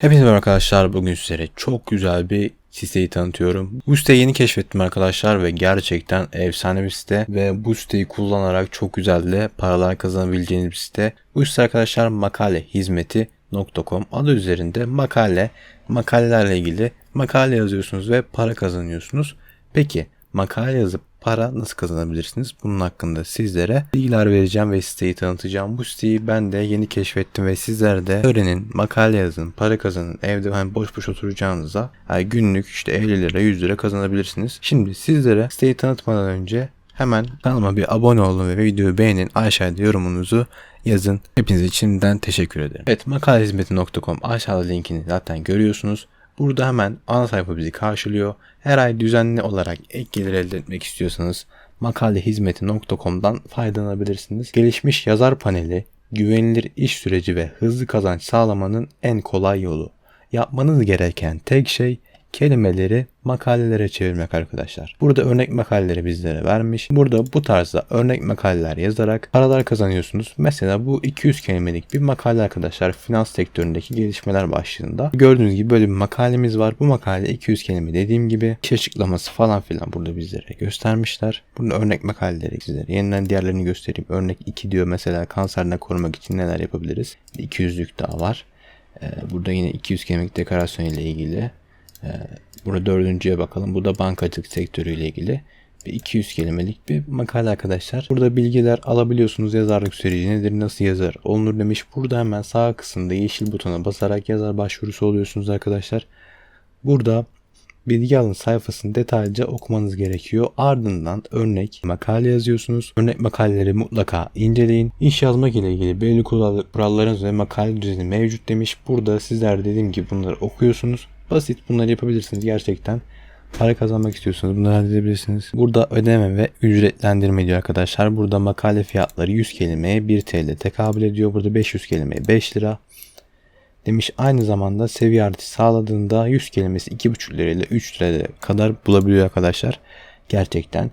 Hepinize merhaba arkadaşlar. Bugün sizlere çok güzel bir siteyi tanıtıyorum. Bu siteyi yeni keşfettim arkadaşlar ve gerçekten efsane bir site ve bu siteyi kullanarak çok güzel de paralar kazanabileceğiniz bir site. Bu site arkadaşlar makale hizmeti.com adı üzerinde makale, makalelerle ilgili makale yazıyorsunuz ve para kazanıyorsunuz. Peki makale yazıp para nasıl kazanabilirsiniz? Bunun hakkında sizlere bilgiler vereceğim ve siteyi tanıtacağım. Bu siteyi ben de yeni keşfettim ve sizler de öğrenin, makale yazın, para kazanın. Evde hani boş boş oturacağınıza yani günlük işte 50 lira 100 lira kazanabilirsiniz. Şimdi sizlere siteyi tanıtmadan önce hemen kanalıma bir abone olun ve videoyu beğenin. Aşağıda yorumunuzu yazın. Hepinize şimdiden teşekkür ederim. Evet makalehizmeti.com aşağıda linkini zaten görüyorsunuz. Burada hemen ana sayfa bizi karşılıyor. Her ay düzenli olarak ek gelir elde etmek istiyorsanız makalehizmeti.com'dan faydalanabilirsiniz. Gelişmiş yazar paneli, güvenilir iş süreci ve hızlı kazanç sağlamanın en kolay yolu. Yapmanız gereken tek şey kelimeleri makalelere çevirmek arkadaşlar. Burada örnek makaleleri bizlere vermiş. Burada bu tarzda örnek makaleler yazarak paralar kazanıyorsunuz. Mesela bu 200 kelimelik bir makale arkadaşlar. Finans sektöründeki gelişmeler başlığında. Gördüğünüz gibi böyle bir makalemiz var. Bu makale 200 kelime dediğim gibi. iş açıklaması falan filan burada bizlere göstermişler. Burada örnek makaleleri sizlere. Yeniden diğerlerini göstereyim. Örnek 2 diyor mesela kanserden korumak için neler yapabiliriz. 200'lük daha var. Ee, Burada yine 200 kelimelik dekorasyon ile ilgili Burada dördüncüye bakalım. Bu da bankacılık sektörüyle ilgili bir 200 kelimelik bir makale arkadaşlar. Burada bilgiler alabiliyorsunuz. Yazarlık süreci nedir, nasıl yazar olunur demiş. Burada hemen sağ kısımda yeşil butona basarak yazar başvurusu oluyorsunuz arkadaşlar. Burada bilgi alın sayfasını detaylıca okumanız gerekiyor. Ardından örnek makale yazıyorsunuz. Örnek makaleleri mutlaka inceleyin. İş yazmak ile ilgili belli kural- kurallarınız ve makale düzeni mevcut demiş. Burada sizler dediğim gibi bunları okuyorsunuz. Basit bunları yapabilirsiniz gerçekten. Para kazanmak istiyorsanız bunları halledebilirsiniz. Burada ödeme ve ücretlendirme diyor arkadaşlar. Burada makale fiyatları 100 kelimeye 1 TL tekabül ediyor. Burada 500 kelimeye 5 lira. Demiş aynı zamanda seviye artışı sağladığında 100 kelimesi 2,5 lira ile 3 liraya kadar bulabiliyor arkadaşlar. Gerçekten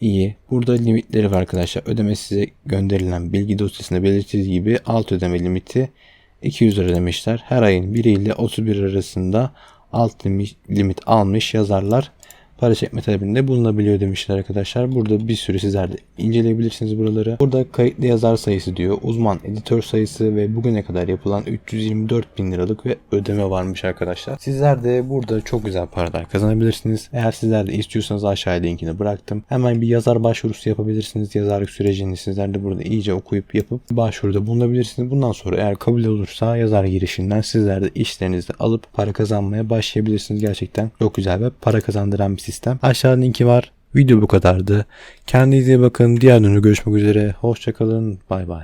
iyi. Burada limitleri var arkadaşlar. Ödeme size gönderilen bilgi dosyasında belirtildiği gibi alt ödeme limiti 200 lira demişler. Her ayın 1 ile 31 arasında alt limit, almış yazarlar para çekme talebinde bulunabiliyor demişler arkadaşlar. Burada bir sürü sizler de inceleyebilirsiniz buraları. Burada kayıtlı yazar sayısı diyor. Uzman editör sayısı ve bugüne kadar yapılan 324 bin liralık ve ödeme varmış arkadaşlar. Sizler de burada çok güzel paralar kazanabilirsiniz. Eğer sizler de istiyorsanız aşağıya linkini bıraktım. Hemen bir yazar başvurusu yapabilirsiniz. Yazarlık sürecini sizler de burada iyice okuyup yapıp başvuruda bulunabilirsiniz. Bundan sonra eğer kabul olursa yazar girişinden sizler de işlerinizi alıp para kazanmaya başlayabilirsiniz. Gerçekten çok güzel ve para kazandıran bir sistem. Aşağıda linki var. Video bu kadardı. Kendinize iyi bakın. Diğer dönü görüşmek üzere. Hoşçakalın. Bay bay.